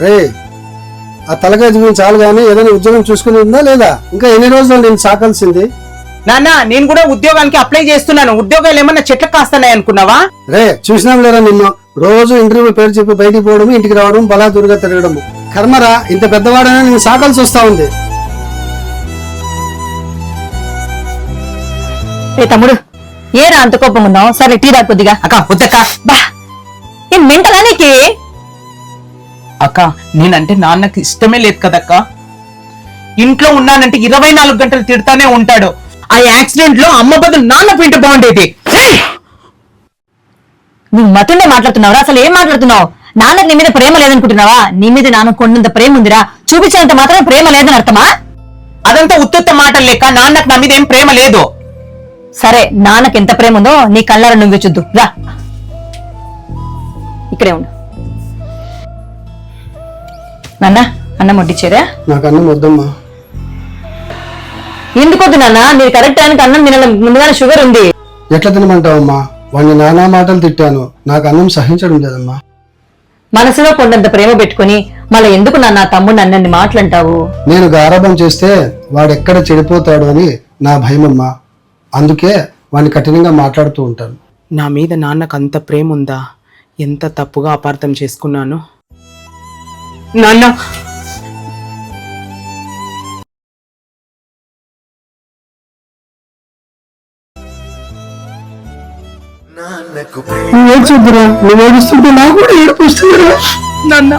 రే ఆ తలకాయ జీవం చాలు కానీ ఏదైనా ఉద్యోగం చూసుకుని ఉందా లేదా? ఇంకా ఎన్ని రోజులు నేను సాకాల్సింది? నాన్న నేను కూడా ఉద్యోగానికి అప్లై చేస్తున్నాను. ఉద్యోగాలు ఏమన్నా చెట్లకు కాస్తున్నాయి అనుకున్నావా? రే చూసినాం లేరా నిన్ను? రోజు ఇంటర్వ్యూ పేరు చెప్పి బయటికి పోవడం ఇంటికి రావడం బలాదూరుగా తిరగడం కర్మరా ఇంత పెద్దవాడైనా నేను సాకాల్సి వస్తా ఉంది. ఏ తమ్ముడు ఏరా అంత కోపం ఉన్నావు? సరే టీ రా కొద్దిగా. అక్క వద్దక్క. బా ఏం మెంటలా నీకి అక్క నేనంటే నాన్నకి ఇష్టమే లేదు కదక్క. ఇంట్లో ఉన్నానంటే ఇరవై నాలుగు గంటలు తిడతానే ఉంటాడు. ఆ యాక్సిడెంట్లో అమ్మ బదులు నాన్న పిండి బాగుండేది. నువ్వు మతుండే మాట్లాడుతున్నావురా? అసలు ఏం మాట్లాడుతున్నావు? నాన్నకి నీ మీద ప్రేమ లేదనుకుంటున్నావా? నీ మీద నాన్న కొండంత ప్రేమ ఉందిరా. చూపించినంత మాత్రం ప్రేమ లేదని అర్థమా? అదంతా ఉత్తుత్త మాటలు లెక్క నాన్నకు నా మీద ఏం ప్రేమ లేదు. సరే నాన్నకి ఎంత ప్రేమ ఉందో నీ కళ్ళారా నువ్వే చూద్దు. రా. ఇక్కడే ఉండు. నాన్న అన్నం వడ్డిచ్చారా? నాకు అన్నం వద్దమ్మా. ఎందుకు వద్దు నాన్న? మీరు కరెక్ట్ టైంకి అన్నం తినాలి. ముందుగానే షుగర్ ఉంది. ఎట్లా తినమంటావమ్మా? వాడిని నానా మాటలు తిట్టాను. నాకు అన్నం సహించడం లేదమ్మా. మనసులో కొండంత ప్రేమ పెట్టుకుని మళ్ళీ ఎందుకు నాన్న తమ్ముడు అన్నన్ని మాటలంటావు నేను గారాబం చేస్తే వాడెక్కడ చెడిపోతాడు అని నా భయమమ్మా. అందుకే వాడిని కఠినంగా మాట్లాడుతూ ఉంటాను. నా మీద నాన్నకు అంత ప్రేమ ఉందా ఎంత తప్పుగా అపార్థం చేసుకున్నాను? నాన్న. నువ్వు ఏడ్చొద్దురా నువ్వు ఏడుస్తుంటే నాకు కూడా ఏడుపు వస్తుందిరా నాన్న.